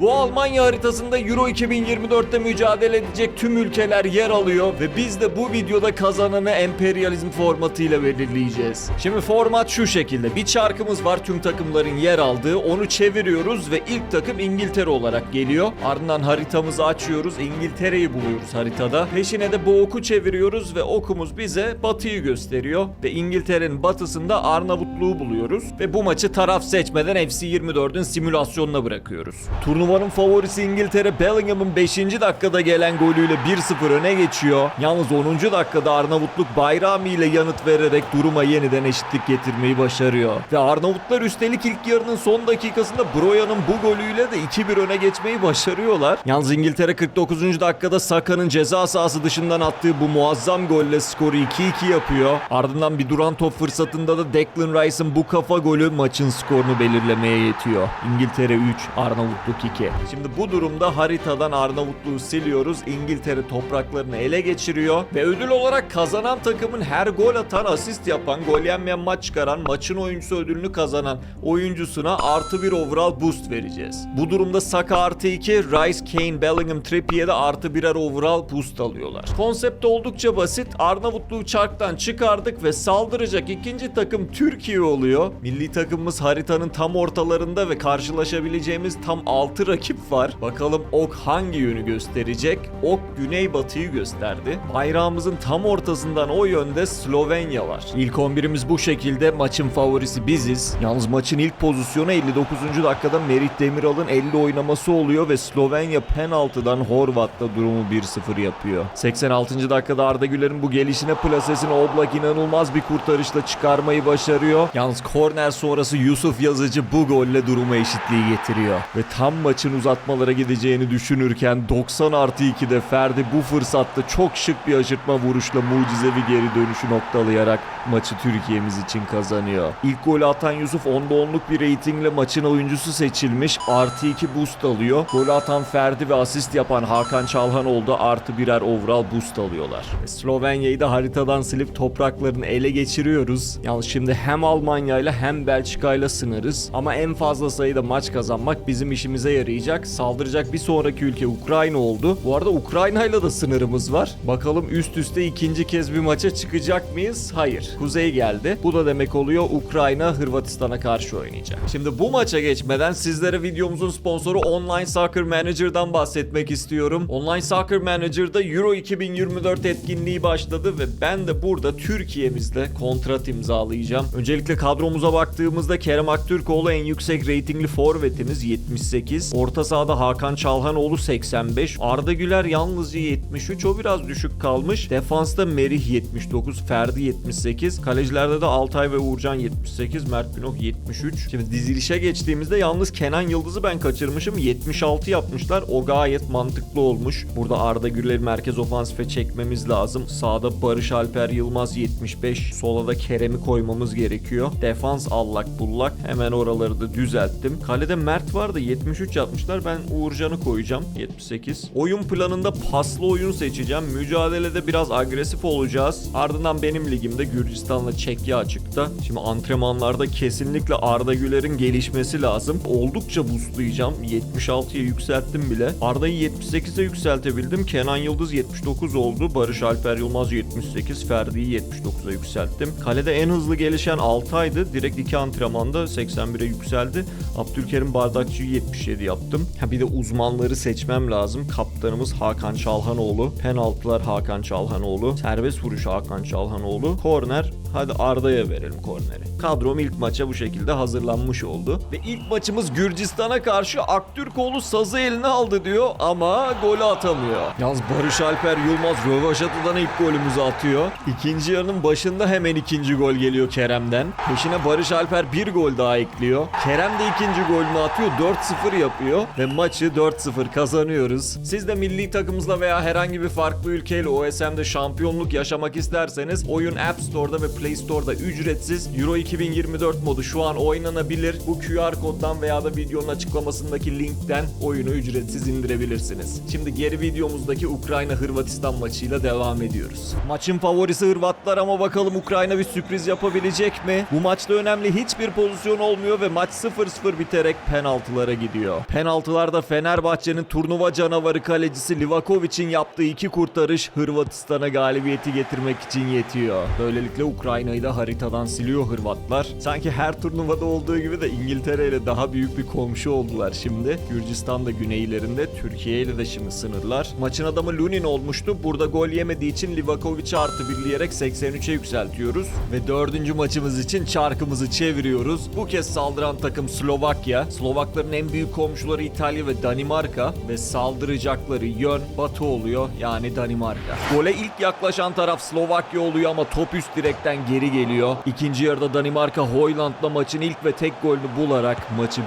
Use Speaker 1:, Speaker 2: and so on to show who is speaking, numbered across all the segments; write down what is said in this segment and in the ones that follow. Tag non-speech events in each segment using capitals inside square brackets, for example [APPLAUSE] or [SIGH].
Speaker 1: Bu Almanya haritasında Euro 2024'te mücadele edecek tüm ülkeler yer alıyor ve biz de bu videoda kazananı emperyalizm formatıyla belirleyeceğiz. Şimdi format şu şekilde. Bir çarkımız var tüm takımların yer aldığı. Onu çeviriyoruz ve ilk takım İngiltere olarak geliyor. Ardından haritamızı açıyoruz. İngiltere'yi buluyoruz haritada. Peşine de bu oku çeviriyoruz ve okumuz bize batıyı gösteriyor. Ve İngiltere'nin batısında Arnavutluğu buluyoruz. Ve bu maçı taraf seçmeden FC24'ün simülasyonuna bırakıyoruz. Turnuvanın favorisi İngiltere Bellingham'ın 5. dakikada gelen golüyle 1-0 öne geçiyor. Yalnız 10. dakikada Arnavutluk Bayrami ile yanıt vererek duruma yeniden eşitlik getirmeyi başarıyor. Ve Arnavutlar üstelik ilk yarının son dakikasında Broya'nın bu golüyle de 2-1 öne geçmeyi başarıyorlar. Yalnız İngiltere 49. dakikada Saka'nın ceza sahası dışından attığı bu muazzam golle skoru 2-2 yapıyor. Ardından bir duran top fırsatında da Declan Rice'ın bu kafa golü maçın skorunu belirlemeye yetiyor. İngiltere 3, Arnavutluk 2. Şimdi bu durumda haritadan Arnavutluğu siliyoruz. İngiltere topraklarını ele geçiriyor ve ödül olarak kazanan takımın her gol atan, asist yapan, gol yenmeyen maç çıkaran, maçın oyuncusu ödülünü kazanan oyuncusuna artı bir overall boost vereceğiz. Bu durumda Saka artı 2, Rice, Kane, Bellingham, Trippier'de artı birer overall boost alıyorlar. Konsept oldukça basit. Arnavutluğu çarktan çıkardık ve saldıracak ikinci takım Türkiye oluyor. Milli takımımız haritanın tam ortalarında ve karşılaşabileceğimiz tam 6 rakip var. Bakalım ok hangi yönü gösterecek? Ok güneybatıyı gösterdi. Bayrağımızın tam ortasından o yönde Slovenya var. İlk 11'imiz bu şekilde. Maçın favorisi biziz. Yalnız maçın ilk pozisyonu 59. dakikada Merih Demiral'ın 50 oynaması oluyor ve Slovenya penaltıdan Horvat'ta durumu 1-0 yapıyor. 86. dakikada Arda Güler'in bu gelişine plasesini Oblak inanılmaz bir kurtarışla çıkarmayı başarıyor. Yalnız korner sonrası Yusuf Yazıcı bu golle durumu eşitliği getiriyor. Ve tam maçın uzatmalara gideceğini düşünürken 90 artı 2'de Ferdi bu fırsatta çok şık bir aşırtma vuruşla mucizevi geri dönüşü noktalayarak maçı Türkiye'miz için kazanıyor. İlk golü atan Yusuf 10'da 10'luk bir reytingle maçın oyuncusu seçilmiş. Artı 2 boost alıyor. Golü atan Ferdi ve asist yapan Hakan Çalhanoğlu da artı birer overall boost alıyorlar. Ve Slovenya'yı da haritadan silip topraklarını ele geçiriyoruz. Yalnız şimdi hem Almanya ile hem Belçika ile sınırız. Ama en fazla sayıda maç kazanmak bizim işimize yarayacak. Saldıracak bir sonraki ülke Ukrayna oldu. Bu arada Ukrayna ile de sınırımız var. Bakalım üst üste ikinci kez bir maça çıkacak mıyız? Hayır. Kuzey geldi. Bu da demek oluyor Ukrayna Hırvatistan'a karşı oynayacak. Şimdi bu maça geçmeden sizlere videomuzun sponsoru Online Soccer Manager'dan bahsetmek istiyorum. Online Soccer Manager'da Euro 2024 etkinliği başladı ve ben de burada Türkiye'mizle kontrat imzalayacağım. Öncelikle kadromuza baktığımızda Kerem Aktürkoğlu en yüksek reytingli forvetimiz 78. Orta sahada Hakan Çalhanoğlu 85. Arda Güler yalnızca 73. O biraz düşük kalmış. Defansta Merih 79. Ferdi 78. Kalecilerde de Altay ve Uğurcan 78. Mert Günok 73. Şimdi dizilişe geçtiğimizde yalnız Kenan Yıldız'ı ben kaçırmışım. 76 yapmışlar. O gayet mantıklı olmuş. Burada Arda Güler'i merkez ofansife çekmemiz lazım. Sağda Barış Alper Yılmaz 75. Sola da Kerem'i koymamız gerekiyor. Defans allak bullak. Hemen oraları da düzelttim. Kalede Mert vardı 73 yapmışlar. Ben Uğurcan'ı koyacağım 78. Oyun planında paslı oyun seçeceğim. Mücadelede biraz agresif olacağız. Ardından benim ligimde Gürcistan'la Çekya açıkta. Şimdi antrenmanlarda kesinlikle Arda Güler'in gelişmesi lazım. Oldukça boostlayacağım. 76'ya yükselttim bile. Arda'yı 78'e yükseltebildim. Kenan Yıldız 79 oldu. Barış Alper Yılmaz 78. Ferdi'yi 79'a yükselttim. Kalede en hızlı gelişen Altay'dı. Direkt iki antrenmanda 81'e yükseldi. Abdülkerim Bardakçı'yı 77 yaptım. Ha bir de uzmanları seçmem lazım. Kaptanımız Hakan Çalhanoğlu. Penaltılar Hakan Çalhanoğlu. Serbest vuruş Hakan Çalhanoğlu. Korner hadi Arda'ya verelim korneri. Kadrom ilk maça bu şekilde hazırlanmış oldu. Ve ilk maçımız Gürcistan'a karşı Aktürkoğlu sazı eline aldı diyor ama golü atamıyor. Yalnız Barış Alper Yılmaz Rövaşatı'dan ilk golümüzü atıyor. İkinci yarının başında hemen ikinci gol geliyor Kerem'den. Peşine Barış Alper bir gol daha ekliyor. Kerem de ikinci golünü atıyor. 4-0 yapıyor ve maçı 4-0 kazanıyoruz. Siz de milli takımımızla veya herhangi bir farklı ülkeyle OSM'de şampiyonluk yaşamak isterseniz oyun App Store'da ve Play Play Store'da ücretsiz. Euro 2024 modu şu an oynanabilir. Bu QR koddan veya da videonun açıklamasındaki linkten oyunu ücretsiz indirebilirsiniz. Şimdi geri videomuzdaki Ukrayna-Hırvatistan maçıyla devam ediyoruz. Maçın favorisi Hırvatlar ama bakalım Ukrayna bir sürpriz yapabilecek mi? Bu maçta önemli hiçbir pozisyon olmuyor ve maç 0-0 biterek penaltılara gidiyor. Penaltılarda Fenerbahçe'nin turnuva canavarı kalecisi Livakovic'in yaptığı iki kurtarış Hırvatistan'a galibiyeti getirmek için yetiyor. Böylelikle Ukrayna'yı da haritadan siliyor Hırvatlar. Sanki her turnuvada olduğu gibi de İngiltere ile daha büyük bir komşu oldular şimdi. Gürcistan da güneylerinde, Türkiye ile de şimdi sınırlar. Maçın adamı Lunin olmuştu. Burada gol yemediği için Livakovic'i artı birleyerek 83'e yükseltiyoruz. Ve dördüncü maçımız için çarkımızı çeviriyoruz. Bu kez saldıran takım Slovakya. Slovakların en büyük komşuları İtalya ve Danimarka. Ve saldıracakları yön batı oluyor yani Danimarka. Gole ilk yaklaşan taraf Slovakya oluyor ama top üst direkten geri geliyor. İkinci yarıda Danimarka Hoyland'la maçın ilk ve tek golünü bularak maçı 1-0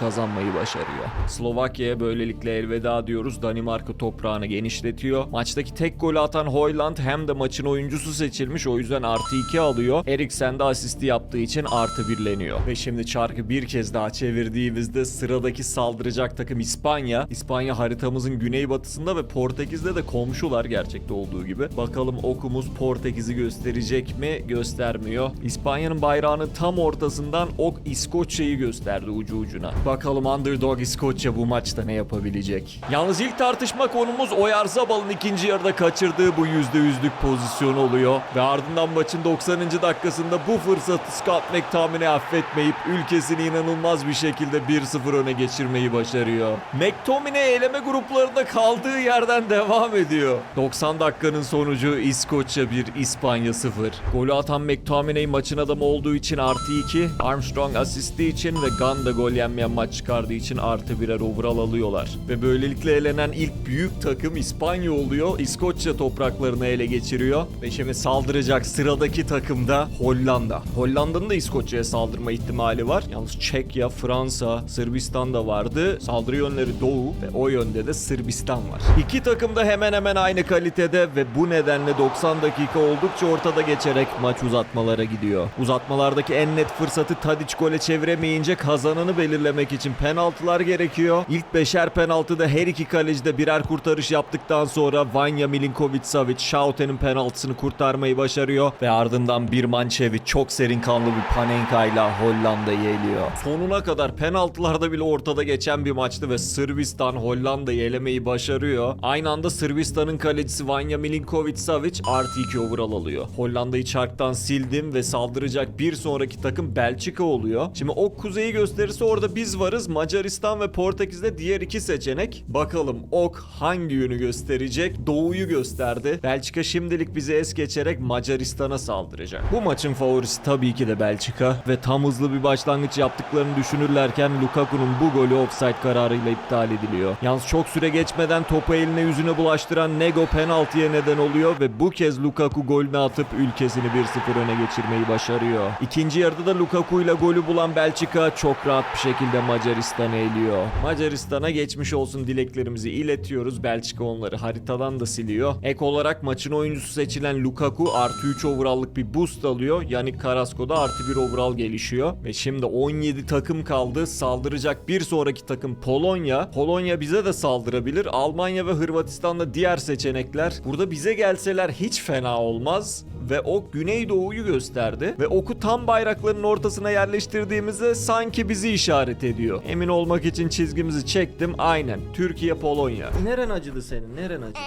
Speaker 1: kazanmayı başarıyor. Slovakya'ya böylelikle elveda diyoruz. Danimarka toprağını genişletiyor. Maçtaki tek golü atan Hoyland hem de maçın oyuncusu seçilmiş o yüzden artı 2 alıyor. Eriksen de asisti yaptığı için artı birleniyor. Ve şimdi çarkı bir kez daha çevirdiğimizde sıradaki saldıracak takım İspanya. İspanya haritamızın güneybatısında ve Portekiz'de de komşular gerçekte olduğu gibi. Bakalım okumuz Portekiz'i gösterecek mi? Göstermiyor. İspanya'nın bayrağının tam ortasından ok İskoçya'yı gösterdi ucu ucuna. Bakalım Underdog İskoçya bu maçta ne yapabilecek? Yalnız ilk tartışma konumuz Oyarzabal'ın ikinci yarıda kaçırdığı bu %100'lük pozisyon oluyor. Ve ardından maçın 90. dakikasında bu fırsatı Scott McTominay affetmeyip ülkesini inanılmaz bir şekilde 1-0 öne geçirmeyi başarıyor. McTominay eleme gruplarında kaldığı yerden devam ediyor. 90 dakikanın sonucu İskoçya 1, İspanya 0. Golü atan McTominay maçın adamı olduğu için artı 2, Armstrong asisti için ve Gunn da gol yenmeyen maç çıkardığı için artı birer overall alıyorlar. Ve böylelikle elenen ilk büyük takım İspanya oluyor. İskoçya topraklarını ele geçiriyor. Ve şimdi saldıracak sıradaki takım da Hollanda. Hollanda'nın da İskoçya'ya saldırma ihtimali var. Yalnız Çekya, Fransa, Sırbistan da vardı. Saldırı yönleri Doğu ve o yönde de Sırbistan var. İki takım da hemen hemen aynı kalitede ve bu nedenle 90 dakika oldukça ortada geçerek maç uzatmalara gidiyor. Uzatmalardaki en net fırsatı Tadic gole çeviremeyince kazananı belirlemek için penaltılar gerekiyor. İlk beşer penaltıda her iki kaleci de birer kurtarış yaptıktan sonra Vanya Milinkovic-Savic Schaute'nin penaltısını kurtarmayı başarıyor ve ardından bir Mançevi çok serin kanlı bir Panenka ile Hollanda'yı eliyor. Sonuna kadar penaltılarda bile ortada geçen bir maçtı ve Sırbistan Hollanda'yı elemeyi başarıyor. Aynı anda Sırbistan'ın kalecisi Vanya Milinkovic-Savic artı 2 overall alıyor. Hollanda'yı çarktan sildim ve saldıracak bir sonraki takım Belçika oluyor. Şimdi o kuzeyi gösterirse orada biz varız. Macaristan ve Portekiz'de diğer iki seçenek. Bakalım ok hangi yönü gösterecek? Doğuyu gösterdi. Belçika şimdilik bizi es geçerek Macaristan'a saldıracak. Bu maçın favorisi tabii ki de Belçika ve tam hızlı bir başlangıç yaptıklarını düşünürlerken Lukaku'nun bu golü offside kararıyla iptal ediliyor. Yalnız çok süre geçmeden topu eline yüzüne bulaştıran Nego penaltıya neden oluyor ve bu kez Lukaku golünü atıp ülkesini 1-0 öne geçirmeyi başarıyor. İkinci yarıda da Lukaku ile golü bulan Belçika çok rahat bir şekilde Macaristan'ı eliyor. Macaristan'a geçmiş olsun dileklerimizi iletiyoruz. Belçika onları haritadan da siliyor. Ek olarak maçın oyuncusu seçilen Lukaku artı 3 overall'lık bir boost alıyor. Yani Carrasco'da artı 1 overall gelişiyor. Ve şimdi 17 takım kaldı. Saldıracak bir sonraki takım Polonya. Polonya bize de saldırabilir. Almanya ve Hırvatistan'da diğer seçenekler. Burada bize gelseler hiç fena olmaz ve ok Güneydoğu'yu gösterdi ve oku tam bayrakların ortasına yerleştirdiğimizde sanki bizi işaret ediyor. Emin olmak için çizgimizi çektim. Aynen. Türkiye Polonya. Neren acıdı senin? Neren acıdı?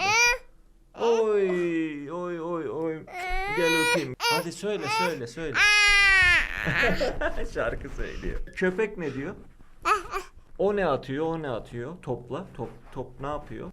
Speaker 1: Oy oy oy oy. Gel öpeyim. Hadi söyle söyle söyle. [LAUGHS] Şarkı söylüyor. Köpek ne diyor? O ne atıyor? O ne atıyor? Topla. Top top ne yapıyor?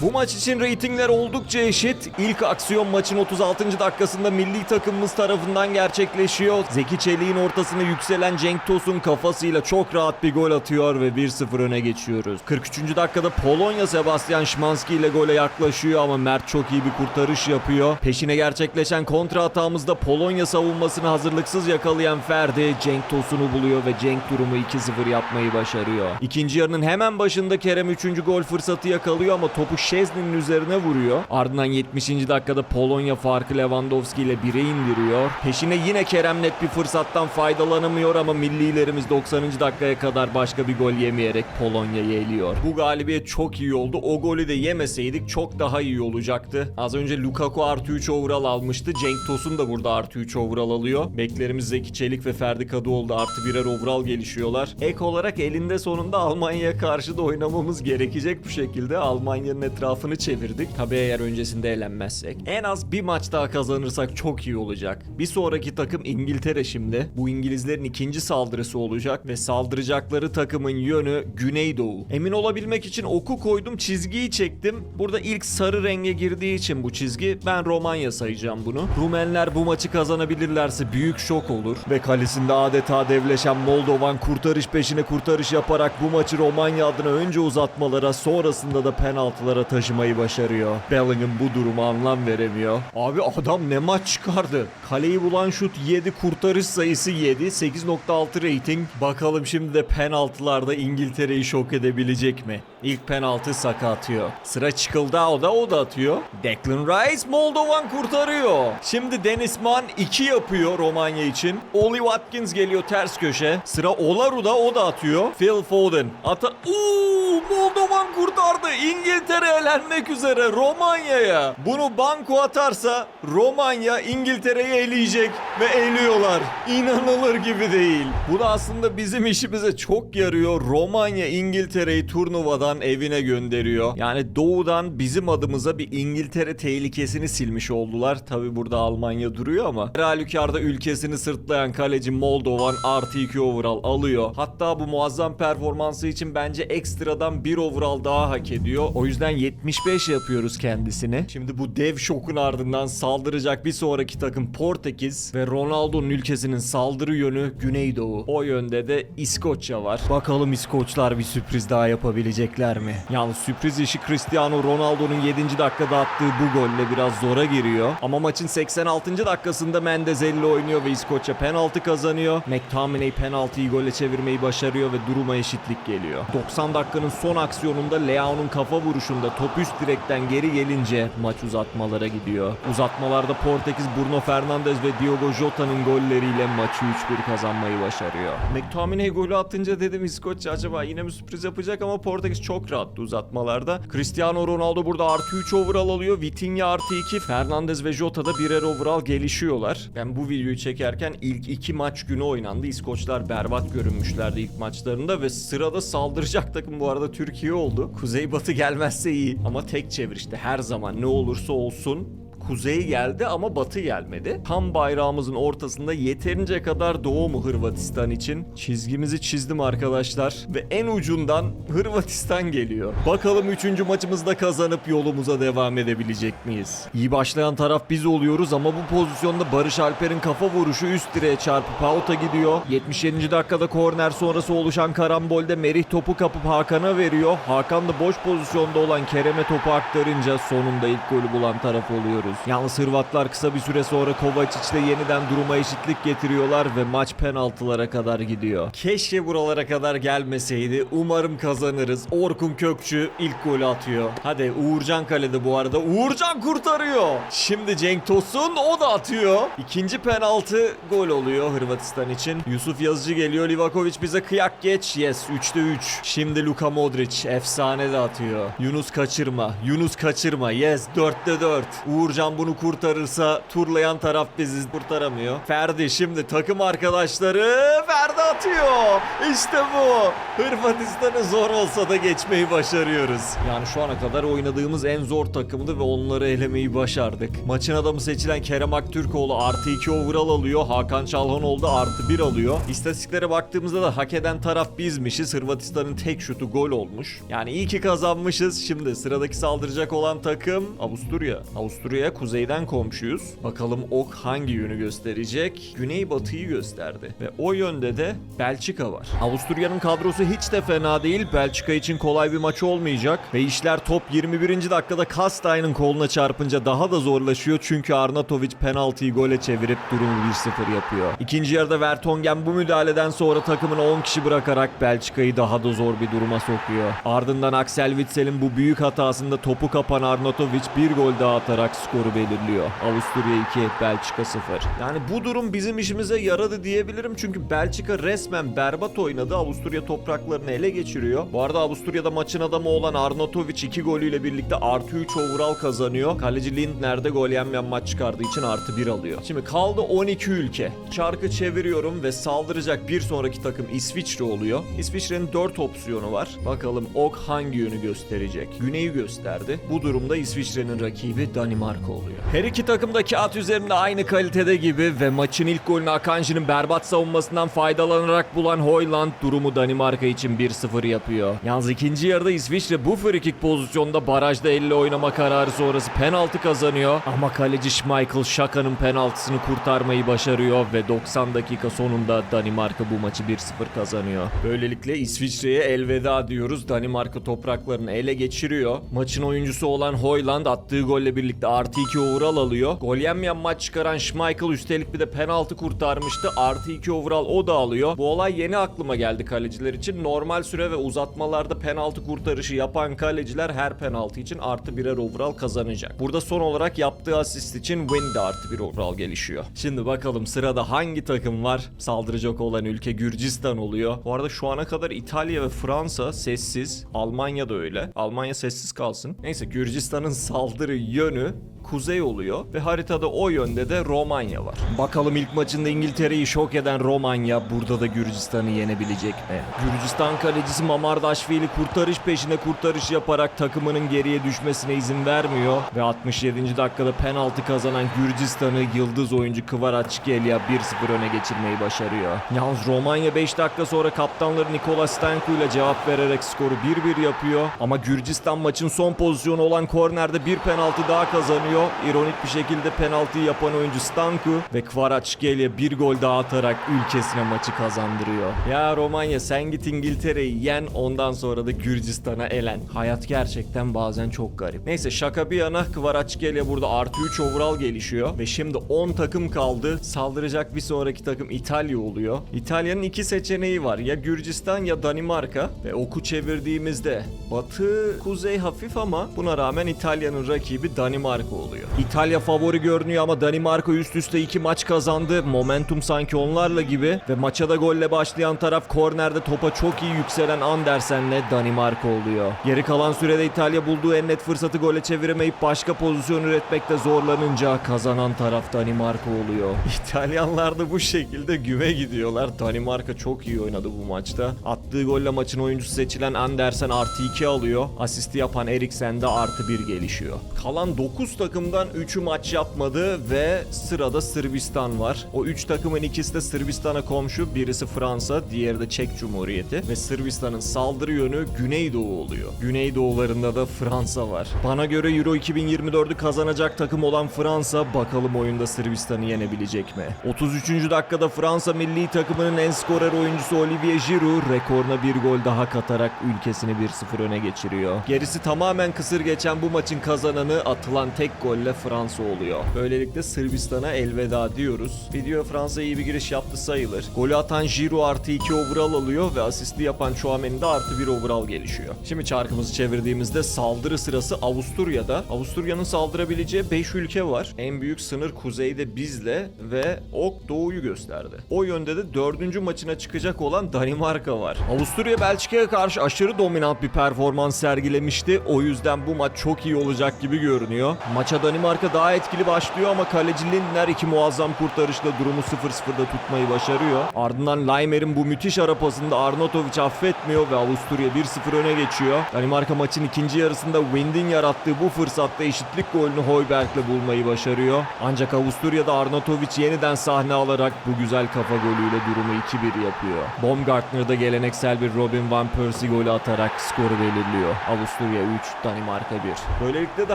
Speaker 1: Bu maç için reytingler oldukça eşit. İlk aksiyon maçın 36. dakikasında milli takımımız tarafından gerçekleşiyor. Zeki Çelik'in ortasına yükselen Cenk Tosun kafasıyla çok rahat bir gol atıyor ve 1-0 öne geçiyoruz. 43. dakikada Polonya Sebastian Szymanski ile gole yaklaşıyor ama Mert çok iyi bir kurtarış yapıyor. Peşine gerçekleşen kontra hatamızda Polonya savunmasını hazırlıksız yakalayan Ferdi Cenk Tosun'u buluyor ve Cenk durumu 2-0 yapmayı başarıyor. İkinci yarının hemen başında Kerem 3. gol fırsatı fırsatı yakalıyor ama topu Şezni'nin üzerine vuruyor. Ardından 70. dakikada Polonya farkı Lewandowski ile 1'e indiriyor. Peşine yine Kerem net bir fırsattan faydalanamıyor ama millilerimiz 90. dakikaya kadar başka bir gol yemeyerek Polonya'yı eliyor. Bu galibiyet çok iyi oldu. O golü de yemeseydik çok daha iyi olacaktı. Az önce Lukaku artı 3 overall almıştı. Cenk Tosun da burada artı 3 overall alıyor. Beklerimiz Zeki Çelik ve Ferdi Kadıoğlu artı birer overall gelişiyorlar. Ek olarak elinde sonunda Almanya'ya karşı da oynamamız gerekecek bu şekilde. Almanya'nın etrafını çevirdik. Tabii eğer öncesinde elenmezsek. En az bir maç daha kazanırsak çok iyi olacak. Bir sonraki takım İngiltere şimdi. Bu İngilizlerin ikinci saldırısı olacak ve saldıracakları takımın yönü Güneydoğu. Emin olabilmek için oku koydum, çizgiyi çektim. Burada ilk sarı renge girdiği için bu çizgi ben Romanya sayacağım bunu. Rumenler bu maçı kazanabilirlerse büyük şok olur ve kalesinde adeta devleşen Moldovan kurtarış peşine kurtarış yaparak bu maçı Romanya adına önce uzatmalara sonrasında da penaltılara taşımayı başarıyor. Bellingham bu duruma anlam veremiyor. Abi adam ne maç çıkardı. Kaleyi bulan şut 7, kurtarış sayısı 7, 8.6 rating. Bakalım şimdi de penaltılarda İngiltere'yi şok edebilecek mi? İlk penaltı Saka atıyor. Sıra Çıkıldağ'da o da atıyor. Declan Rice Moldovan kurtarıyor. Şimdi Dennis Mann 2 yapıyor Romanya için. Oli Watkins geliyor ters köşe. Sıra Olaru'da o da atıyor. Phil Foden. Ata... Uuu Moldovan kurtardı. İngiltere elenmek üzere Romanya'ya. Bunu banko atarsa Romanya İngiltere'yi eleyecek ve eliyorlar. İnanılır gibi değil. Bu da aslında bizim işimize çok yarıyor. Romanya İngiltere'yi turnuvadan evine gönderiyor. Yani doğudan bizim adımıza bir İngiltere tehlikesini silmiş oldular. Tabi burada Almanya duruyor ama her halükarda ülkesini sırtlayan kaleci Moldovan artı 2 overall alıyor. Hatta bu muazzam performansı için bence ekstradan bir overall daha hak ediyor. O yüzden 75 yapıyoruz kendisini. Şimdi bu dev şokun ardından saldıracak bir sonraki takım Portekiz ve Ronaldo'nun ülkesinin saldırı yönü Güneydoğu. O yönde de İskoçya var. Bakalım İskoçlar bir sürpriz daha yapabilecekler mi? Yalnız sürpriz işi Cristiano Ronaldo'nun 7. dakikada attığı bu golle biraz zora giriyor. Ama maçın 86. dakikasında Mendezelli oynuyor ve İskoçya penaltı kazanıyor. McTominay penaltıyı gole çevirmeyi başarıyor ve duruma eşitlik geliyor. 90 dakikanın son aksiyonunda Leao'nun kafa vuruşunda top üst direkten geri gelince maç uzatmalara gidiyor. Uzatmalarda Portekiz Bruno Fernandes ve Diogo Jota'nın golleriyle maçı 3-1 kazanmayı başarıyor. McTominay golü atınca dedim İskoçya acaba yine mi sürpriz yapacak ama Portekiz çok rahattı uzatmalarda. Cristiano Ronaldo burada artı 3 overall alıyor. Vitinha artı 2. Fernandes ve Jota da birer overall gelişiyorlar. Ben bu videoyu çekerken ilk iki maç günü oynandı. İskoçlar berbat görünmüşlerdi ilk maçlarında ve sırada saldıracak takım bu arada Türkiye oldu. Kuzeybatı gelmezse iyi. Ama tek çevirişte her zaman ne olursa olsun kuzey geldi ama batı gelmedi. Tam bayrağımızın ortasında yeterince kadar doğu mu Hırvatistan için? Çizgimizi çizdim arkadaşlar ve en ucundan Hırvatistan geliyor. Bakalım 3. maçımızda kazanıp yolumuza devam edebilecek miyiz? İyi başlayan taraf biz oluyoruz ama bu pozisyonda Barış Alper'in kafa vuruşu üst direğe çarpıp out'a gidiyor. 77. dakikada korner sonrası oluşan karambolde Merih topu kapıp Hakan'a veriyor. Hakan da boş pozisyonda olan Kerem'e topu aktarınca sonunda ilk golü bulan taraf oluyoruz. Yalnız Hırvatlar kısa bir süre sonra Kovacic'le yeniden duruma eşitlik getiriyorlar ve maç penaltılara kadar gidiyor. Keşke buralara kadar gelmeseydi. Umarım kazanırız. Orkun Kökçü ilk golü atıyor. Hadi Uğurcan kalede bu arada. Uğurcan kurtarıyor. Şimdi Cenk Tosun o da atıyor. İkinci penaltı gol oluyor Hırvatistan için. Yusuf Yazıcı geliyor. Livakovic bize kıyak geç. Yes 3'te 3. Şimdi Luka Modric efsane de atıyor. Yunus kaçırma. Yunus kaçırma. Yes 4'te 4. Uğurcan bunu kurtarırsa turlayan taraf bizi kurtaramıyor. Ferdi şimdi takım arkadaşları Ferdi atıyor. İşte bu. Hırvatistan'ı zor olsa da geçmeyi başarıyoruz. Yani şu ana kadar oynadığımız en zor takımdı ve onları elemeyi başardık. Maçın adamı seçilen Kerem Aktürkoğlu artı 2 overall alıyor. Hakan Çalhanoğlu da artı 1 alıyor. İstatistiklere baktığımızda da hak eden taraf bizmişiz. Hırvatistan'ın tek şutu gol olmuş. Yani iyi ki kazanmışız. Şimdi sıradaki saldıracak olan takım Avusturya. Avusturya'ya Kuzeyden komşuyuz. Bakalım ok hangi yönü gösterecek? Güneybatıyı gösterdi. Ve o yönde de Belçika var. Avusturya'nın kadrosu hiç de fena değil. Belçika için kolay bir maç olmayacak. Ve işler top 21. dakikada Kastay'ın koluna çarpınca daha da zorlaşıyor. Çünkü Arnautovic penaltıyı gole çevirip durumu 1-0 yapıyor. İkinci yarıda Vertonghen bu müdahaleden sonra takımını 10 kişi bırakarak Belçika'yı daha da zor bir duruma sokuyor. Ardından Axel Witsel'in bu büyük hatasında topu kapan Arnautovic bir gol daha atarak skoru belirliyor. Avusturya 2, Belçika 0. Yani bu durum bizim işimize yaradı diyebilirim çünkü Belçika resmen berbat oynadı. Avusturya topraklarını ele geçiriyor. Bu arada Avusturya'da maçın adamı olan Arnautovic 2 golüyle birlikte artı 3 overall kazanıyor. Kaleci Lindner de gol yenmeyen maç çıkardığı için artı 1 alıyor. Şimdi kaldı 12 ülke. Çarkı çeviriyorum ve saldıracak bir sonraki takım İsviçre oluyor. İsviçre'nin 4 opsiyonu var. Bakalım ok hangi yönü gösterecek? Güneyi gösterdi. Bu durumda İsviçre'nin rakibi Danimarka oluyor. Her iki takım da kağıt üzerinde aynı kalitede gibi ve maçın ilk golünü Akanji'nin berbat savunmasından faydalanarak bulan Hoyland durumu Danimarka için 1-0 yapıyor. Yalnız ikinci yarıda İsviçre bu free kick pozisyonda barajda elle oynama kararı sonrası penaltı kazanıyor. Ama kaleci Schmeichel Şaka'nın penaltısını kurtarmayı başarıyor ve 90 dakika sonunda Danimarka bu maçı 1-0 kazanıyor. Böylelikle İsviçre'ye elveda diyoruz. Danimarka topraklarını ele geçiriyor. Maçın oyuncusu olan Hoyland attığı golle birlikte artı 2 overall alıyor. Gol yenmeyen maç çıkaran Schmeichel üstelik bir de penaltı kurtarmıştı. Artı 2 overall o da alıyor. Bu olay yeni aklıma geldi kaleciler için. Normal süre ve uzatmalarda penaltı kurtarışı yapan kaleciler her penaltı için artı birer overall kazanacak. Burada son olarak yaptığı asist için Win de artı bir overall gelişiyor. Şimdi bakalım sırada hangi takım var? Saldıracak olan ülke Gürcistan oluyor. Bu arada şu ana kadar İtalya ve Fransa sessiz. Almanya da öyle. Almanya sessiz kalsın. Neyse Gürcistan'ın saldırı yönü kuzey oluyor ve haritada o yönde de Romanya var. Bakalım ilk maçında İngiltere'yi şok eden Romanya burada da Gürcistan'ı yenebilecek mi? Gürcistan kalecisi Mamardaşvili kurtarış peşine kurtarış yaparak takımının geriye düşmesine izin vermiyor ve 67. dakikada penaltı kazanan Gürcistan'ı yıldız oyuncu Kvaratskhelia 1-0 öne geçirmeyi başarıyor. Yalnız Romanya 5 dakika sonra kaptanları Nikola Stanku ile cevap vererek skoru 1-1 yapıyor ama Gürcistan maçın son pozisyonu olan kornerde bir penaltı daha kazanıyor. İronik bir şekilde penaltıyı yapan oyuncu Stanku ve Kvaratskhelia bir gol daha atarak ülkesine maçı kazandırıyor. Ya Romanya sen git İngiltere'yi yen ondan sonra da Gürcistan'a elen. Hayat gerçekten bazen çok garip. Neyse şaka bir yana Kvaratskhelia burada artı 3 overall gelişiyor ve şimdi 10 takım kaldı. Saldıracak bir sonraki takım İtalya oluyor. İtalya'nın iki seçeneği var. Ya Gürcistan ya Danimarka ve oku çevirdiğimizde batı kuzey hafif ama buna rağmen İtalya'nın rakibi Danimarka oluyor. İtalya favori görünüyor ama Danimarka üst üste iki maç kazandı. Momentum sanki onlarla gibi ve maça da golle başlayan taraf kornerde topa çok iyi yükselen Andersen'le Danimarka oluyor. Geri kalan sürede İtalya bulduğu en net fırsatı gole çeviremeyip başka pozisyon üretmekte zorlanınca kazanan taraf Danimarka oluyor. [LAUGHS] İtalyanlar da bu şekilde güve gidiyorlar. Danimarka çok iyi oynadı bu maçta. Attığı golle maçın oyuncusu seçilen Andersen artı 2 alıyor. Asisti yapan Eriksen de artı 1 gelişiyor. Kalan 9 takımdan 3'ü maç yapmadı ve sırada Sırbistan var. O 3 takımın ikisi de Sırbistan'a komşu. Birisi Fransa, diğeri de Çek Cumhuriyeti. Ve Sırbistan'ın saldırı yönü Güneydoğu oluyor. Güneydoğularında da Fransa var. Bana göre Euro 2024'ü kazanacak takım olan Fransa bakalım oyunda Sırbistan'ı yenebilecek mi? 33. dakikada Fransa milli takımının en skorer oyuncusu Olivier Giroud rekoruna bir gol daha katarak ülkesini 1-0 öne geçiriyor. Gerisi tamamen kısır geçen bu maçın kazananı atılan tek golle Fransa oluyor. Böylelikle Sırbistan'a elveda diyoruz. Video Fransa iyi bir giriş yaptı sayılır. Golü atan Giroud artı 2 overall alıyor ve asisti yapan Chouameni de artı 1 overall gelişiyor. Şimdi çarkımızı çevirdiğimizde saldırı sırası Avusturya'da. Avusturya'nın saldırabileceği 5 ülke var. En büyük sınır kuzeyde bizle ve ok doğuyu gösterdi. O yönde de dördüncü maçına çıkacak olan Danimarka var. Avusturya Belçika'ya karşı aşırı dominant bir performans sergilemişti. O yüzden bu maç çok iyi olacak gibi görünüyor. Maça Danimarka daha etkili başlıyor ama kaleci Lindner iki muazzam kurtarışla durumu 0-0'da tutmayı başarıyor. Ardından Leimer'in bu müthiş ara pasında Arnautovic affetmiyor ve Avusturya 1-0 öne geçiyor. Danimarka maçın ikinci yarısında Wind'in yarattığı bu fırsatta eşitlik golünü Hoiberg'le bulmayı başarıyor. Ancak Avusturya'da Arnautovic yeniden sahne alarak bu güzel kafa golüyle durumu 2-1 yapıyor. Baumgartner'da geleneksel bir Robin Van Persie golü atarak skoru belirliyor. Avusturya 3, Danimarka 1. Böylelikle de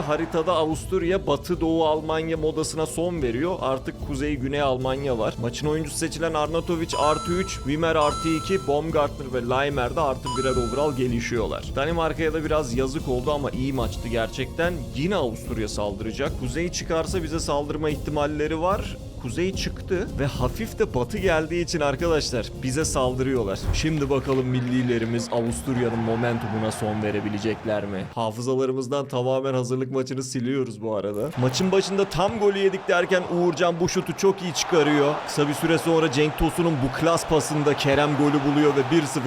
Speaker 1: haritada Avusturya Avusturya Batı Doğu Almanya modasına son veriyor. Artık Kuzey Güney Almanya var. Maçın oyuncusu seçilen Arnautovic artı 3, Wimmer artı 2, Baumgartner ve Leimer de artı birer overall gelişiyorlar. Danimarka'ya da biraz yazık oldu ama iyi maçtı gerçekten. Yine Avusturya saldıracak. Kuzey çıkarsa bize saldırma ihtimalleri var. Kuzey çıktı ve hafif de batı geldiği için arkadaşlar bize saldırıyorlar. Şimdi bakalım millilerimiz Avusturya'nın momentumuna son verebilecekler mi? Hafızalarımızdan tamamen hazırlık maçını siliyoruz bu arada. Maçın başında tam golü yedik derken Uğurcan bu şutu çok iyi çıkarıyor. Kısa bir süre sonra Cenk Tosun'un bu klas pasında Kerem golü buluyor ve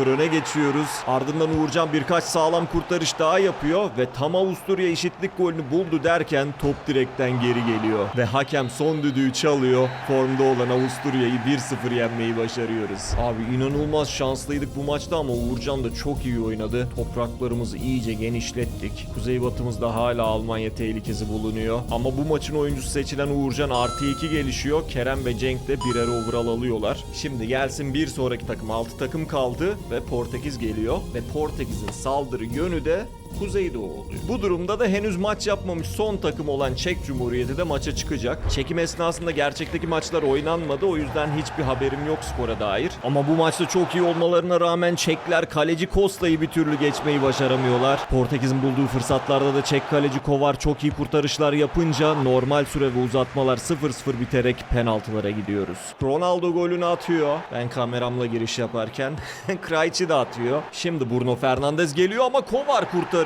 Speaker 1: 1-0 öne geçiyoruz. Ardından Uğurcan birkaç sağlam kurtarış daha yapıyor ve tam Avusturya eşitlik golünü buldu derken top direkten geri geliyor. Ve hakem son düdüğü çalıyor. Formda olan Avusturya'yı 1-0 yenmeyi başarıyoruz. Abi inanılmaz şanslıydık bu maçta ama Uğurcan da çok iyi oynadı. Topraklarımızı iyice genişlettik. Kuzeybatımızda hala Almanya tehlikesi bulunuyor. Ama bu maçın oyuncusu seçilen Uğurcan artı 2 gelişiyor. Kerem ve Cenk de birer overall alıyorlar. Şimdi gelsin bir sonraki takım. 6 takım kaldı ve Portekiz geliyor. Ve Portekiz'in saldırı yönü de Kuzeydoğu oluyor. Bu durumda da henüz maç yapmamış son takım olan Çek Cumhuriyeti de maça çıkacak. Çekim esnasında gerçekteki maçlar oynanmadı o yüzden hiçbir haberim yok skora dair. Ama bu maçta çok iyi olmalarına rağmen Çekler kaleci Kosta'yı bir türlü geçmeyi başaramıyorlar. Portekiz'in bulduğu fırsatlarda da Çek kaleci Kovar çok iyi kurtarışlar yapınca normal süre ve uzatmalar 0-0 biterek penaltılara gidiyoruz. Ronaldo golünü atıyor. Ben kameramla giriş yaparken [LAUGHS] Kraiç'i de atıyor. Şimdi Bruno Fernandes geliyor ama Kovar kurtarıyor.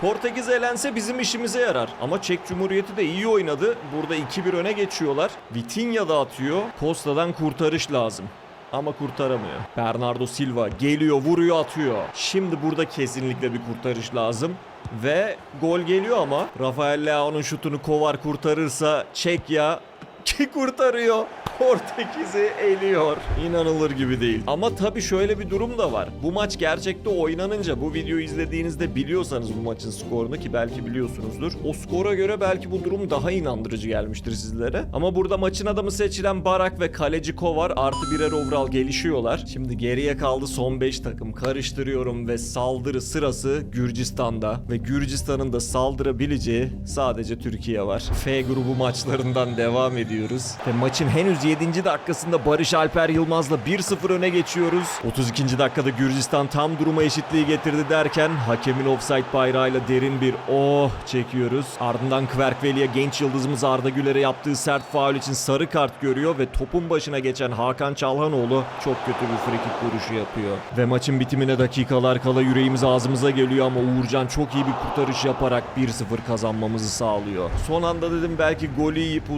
Speaker 1: Portekiz elense bizim işimize yarar. Ama Çek Cumhuriyeti de iyi oynadı. Burada 2-1 öne geçiyorlar. Vitinha da atıyor. Costa'dan kurtarış lazım. Ama kurtaramıyor. Bernardo Silva geliyor, vuruyor, atıyor. Şimdi burada kesinlikle bir kurtarış lazım. Ve gol geliyor ama Rafael Leao'nun şutunu Kovar kurtarırsa Çekya ki kurtarıyor. Portekiz'i eliyor. İnanılır gibi değil. Ama tabii şöyle bir durum da var. Bu maç gerçekte oynanınca bu videoyu izlediğinizde biliyorsanız bu maçın skorunu ki belki biliyorsunuzdur. O skora göre belki bu durum daha inandırıcı gelmiştir sizlere. Ama burada maçın adamı seçilen Barak ve kaleci Kovar artı birer overall gelişiyorlar. Şimdi geriye kaldı son 5 takım. Karıştırıyorum ve saldırı sırası Gürcistan'da. Ve Gürcistan'ın da saldırabileceği sadece Türkiye var. F grubu maçlarından devam ediyoruz. Ve maçın henüz 7. dakikasında Barış Alper Yılmaz'la 1-0 öne geçiyoruz. 32. dakikada Gürcistan tam duruma eşitliği getirdi derken hakemin offside bayrağıyla derin bir oh çekiyoruz. Ardından Kverkveli'ye genç yıldızımız Arda Güler'e yaptığı sert faul için sarı kart görüyor ve topun başına geçen Hakan Çalhanoğlu çok kötü bir frikik vuruşu yapıyor. Ve maçın bitimine dakikalar kala yüreğimiz ağzımıza geliyor ama Uğurcan çok iyi bir kurtarış yaparak 1-0 kazanmamızı sağlıyor. Son anda dedim belki golü yiyip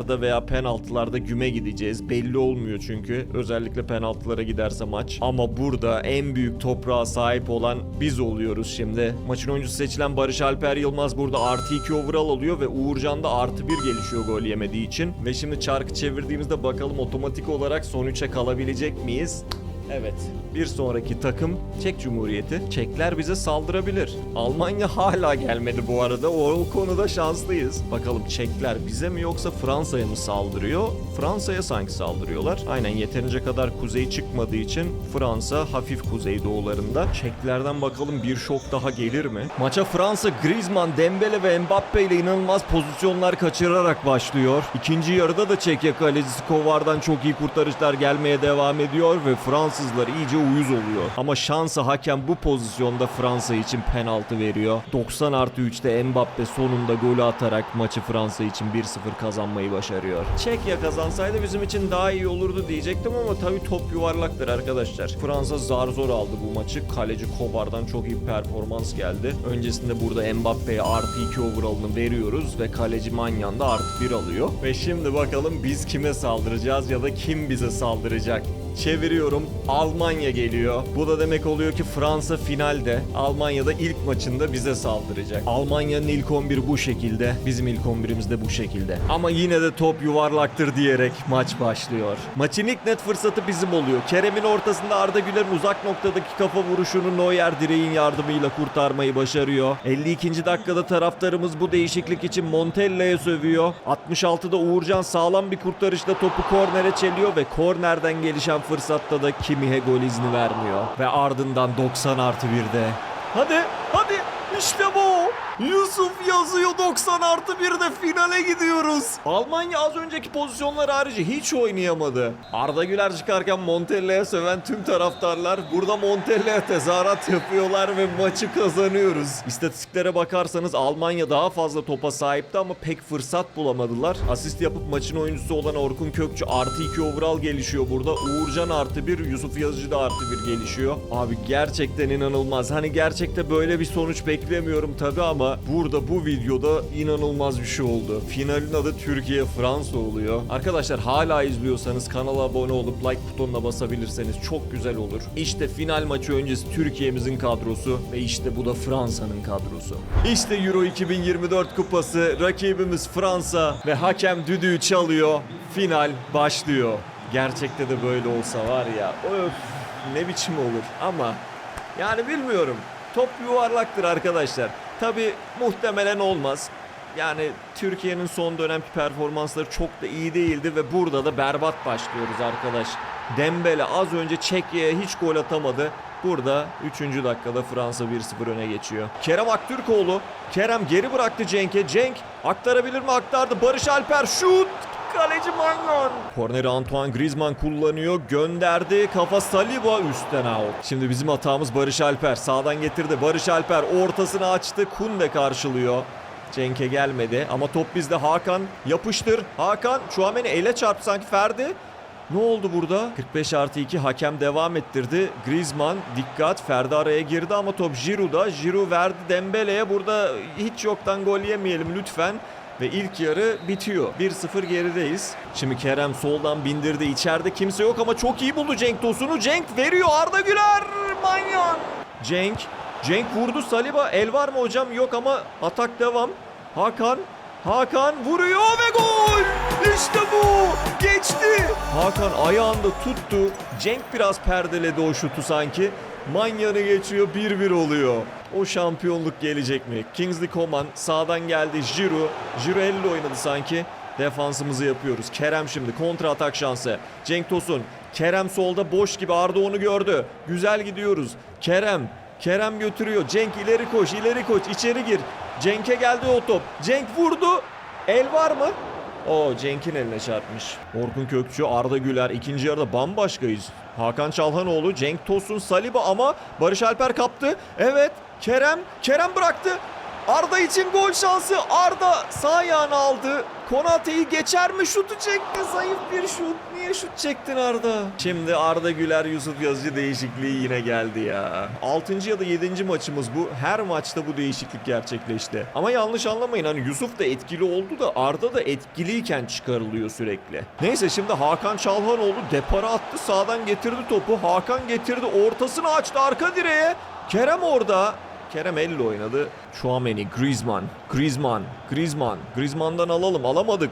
Speaker 1: uzatmalarda veya penaltılarda güme gideceğiz. Belli olmuyor çünkü. Özellikle penaltılara giderse maç. Ama burada en büyük toprağa sahip olan biz oluyoruz şimdi. Maçın oyuncusu seçilen Barış Alper Yılmaz burada artı 2 overall alıyor ve Uğurcan da artı 1 gelişiyor gol yemediği için. Ve şimdi çarkı çevirdiğimizde bakalım otomatik olarak son 3'e kalabilecek miyiz? Evet. Bir sonraki takım Çek Cumhuriyeti. Çekler bize saldırabilir. Almanya hala gelmedi bu arada. O konuda şanslıyız. Bakalım Çekler bize mi yoksa Fransa'ya mı saldırıyor? Fransa'ya sanki saldırıyorlar. Aynen yeterince kadar kuzey çıkmadığı için Fransa hafif kuzey doğularında. Çeklerden bakalım bir şok daha gelir mi? Maça Fransa Griezmann, Dembele ve Mbappe ile inanılmaz pozisyonlar kaçırarak başlıyor. İkinci yarıda da Çekya kalecisi Kovar'dan çok iyi kurtarışlar gelmeye devam ediyor ve Fransızlar iyice uyuz oluyor. Ama şansa hakem bu pozisyonda Fransa için penaltı veriyor. 90 artı 3'te Mbappe sonunda golü atarak maçı Fransa için 1-0 kazanmayı başarıyor. Çekya kazansaydı bizim için daha iyi olurdu diyecektim ama tabii top yuvarlaktır arkadaşlar. Fransa zar zor aldı bu maçı. Kaleci Kovar'dan çok iyi performans geldi. Öncesinde burada Mbappe'ye artı 2 overall'ını veriyoruz ve kaleci Manyan da artı 1 alıyor. Ve şimdi bakalım biz kime saldıracağız ya da kim bize saldıracak? Çeviriyorum. Almanya geliyor. Bu da demek oluyor ki Fransa finalde. Almanya'da ilk maçında bize saldıracak. Almanya'nın ilk 11 bu şekilde. Bizim ilk 11'imiz de bu şekilde. Ama yine de top yuvarlaktır diyerek maç başlıyor. Maçın ilk net fırsatı bizim oluyor. Kerem'in ortasında Arda Güler'in uzak noktadaki kafa vuruşunu Neuer direğin yardımıyla kurtarmayı başarıyor. 52. dakikada taraftarımız bu değişiklik için Montella'ya sövüyor. 66'da Uğurcan sağlam bir kurtarışla topu kornere çeliyor ve kornerden gelişen fırsatta da Kimihe gol izni vermiyor. Ve ardından 90 artı 1'de Hadi hadi İşte bu. Yusuf yazıyor 90 artı 1'de finale gidiyoruz. Almanya az önceki pozisyonlar harici hiç oynayamadı. Arda Güler çıkarken Montella'ya söven tüm taraftarlar burada Montella'ya tezahürat yapıyorlar ve maçı kazanıyoruz. İstatistiklere bakarsanız Almanya daha fazla topa sahipti ama pek fırsat bulamadılar. Asist yapıp maçın oyuncusu olan Orkun Kökçü artı 2 overall gelişiyor burada. Uğurcan artı 1, Yusuf Yazıcı da artı 1 gelişiyor. Abi gerçekten inanılmaz. Hani gerçekte böyle bir sonuç beklemiyorum tabi ama burada bu videoda inanılmaz bir şey oldu. Finalin adı Türkiye Fransa oluyor. Arkadaşlar hala izliyorsanız kanala abone olup like butonuna basabilirseniz çok güzel olur. İşte final maçı öncesi Türkiye'mizin kadrosu ve işte bu da Fransa'nın kadrosu. İşte Euro 2024 kupası rakibimiz Fransa ve hakem düdüğü çalıyor. Final başlıyor. Gerçekte de böyle olsa var ya öf ne biçim olur ama yani bilmiyorum. Top yuvarlaktır arkadaşlar. Tabi muhtemelen olmaz. Yani Türkiye'nin son dönemki performansları çok da iyi değildi ve burada da berbat başlıyoruz arkadaş. Dembele az önce Çekya'ya hiç gol atamadı. Burada 3. dakikada Fransa 1-0 öne geçiyor. Kerem Aktürkoğlu. Kerem geri bıraktı Cenk'e. Cenk aktarabilir mi? Aktardı. Barış Alper şut. Kaleci Magnon. Korneri Antoine Griezmann kullanıyor. Gönderdi. Kafa Saliba üstten out. Şimdi bizim hatamız Barış Alper. Sağdan getirdi. Barış Alper ortasını açtı. Kunde karşılıyor. Cenk'e gelmedi ama top bizde Hakan yapıştır. Hakan Chouameni ele çarptı sanki Ferdi. Ne oldu burada? 45 artı 2 hakem devam ettirdi. Griezmann dikkat Ferdi araya girdi ama top Giroud'da. Giroud verdi Dembele'ye. Burada hiç yoktan gol yemeyelim lütfen. Ve ilk yarı bitiyor. 1-0 gerideyiz. Şimdi Kerem soldan bindirdi. İçeride kimse yok ama çok iyi buldu Cenk Tosun'u. Cenk veriyor Arda Güler. Manyan. Cenk. Cenk vurdu Saliba. El var mı hocam? Yok ama atak devam. Hakan. Hakan vuruyor ve gol! İşte bu! Geçti! Hakan ayağında tuttu. Cenk biraz perdeledi o şutu sanki. Manyanı geçiyor 1-1 oluyor. O şampiyonluk gelecek mi? Kingsley Coman sağdan geldi. Giroud. Giroud elle oynadı sanki. Defansımızı yapıyoruz. Kerem şimdi kontra atak şansı. Cenk Tosun. Kerem solda boş gibi Arda onu gördü. Güzel gidiyoruz. Kerem. Kerem götürüyor. Cenk ileri koş, ileri koş, içeri gir. Cenk'e geldi o top. Cenk vurdu. El var mı? O Cenk'in eline çarpmış. Orkun Kökçü, Arda Güler ikinci yarıda bambaşkayız. Hakan Çalhanoğlu, Cenk Tosun, Saliba ama Barış Alper kaptı. Evet, Kerem, Kerem bıraktı. Arda için gol şansı. Arda sağ ayağını aldı. Konate'yi geçer mi? Şutu çekti. Zayıf bir şut. Niye şut çektin Arda? Şimdi Arda Güler Yusuf Yazıcı değişikliği yine geldi ya. 6. ya da 7. maçımız bu. Her maçta bu değişiklik gerçekleşti. Ama yanlış anlamayın hani Yusuf da etkili oldu da Arda da etkiliyken çıkarılıyor sürekli. Neyse şimdi Hakan Çalhanoğlu depara attı. Sağdan getirdi topu. Hakan getirdi. Ortasını açtı arka direğe. Kerem orada. Kerem elle oynadı. Chouameni, Griezmann, Griezmann, Griezmann. Griezmann'dan alalım. Alamadık.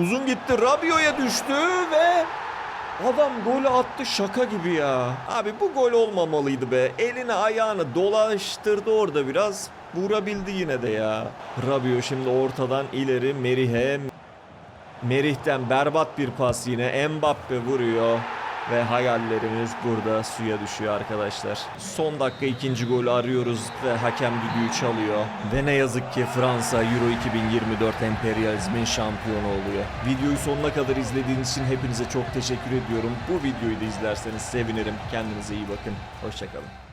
Speaker 1: Uzun gitti. Rabiot'a düştü ve adam golü attı şaka gibi ya. Abi bu gol olmamalıydı be. Elini ayağını dolaştırdı orada biraz. Vurabildi yine de ya. Rabiot şimdi ortadan ileri Merih'e. Merih'ten berbat bir pas yine. Mbappe vuruyor. Ve hayallerimiz burada suya düşüyor arkadaşlar. Son dakika ikinci golü arıyoruz ve hakem düdüğü çalıyor. Ve ne yazık ki Fransa Euro 2024 emperyalizmin şampiyonu oluyor. Videoyu sonuna kadar izlediğiniz için hepinize çok teşekkür ediyorum. Bu videoyu da izlerseniz sevinirim. Kendinize iyi bakın. Hoşçakalın.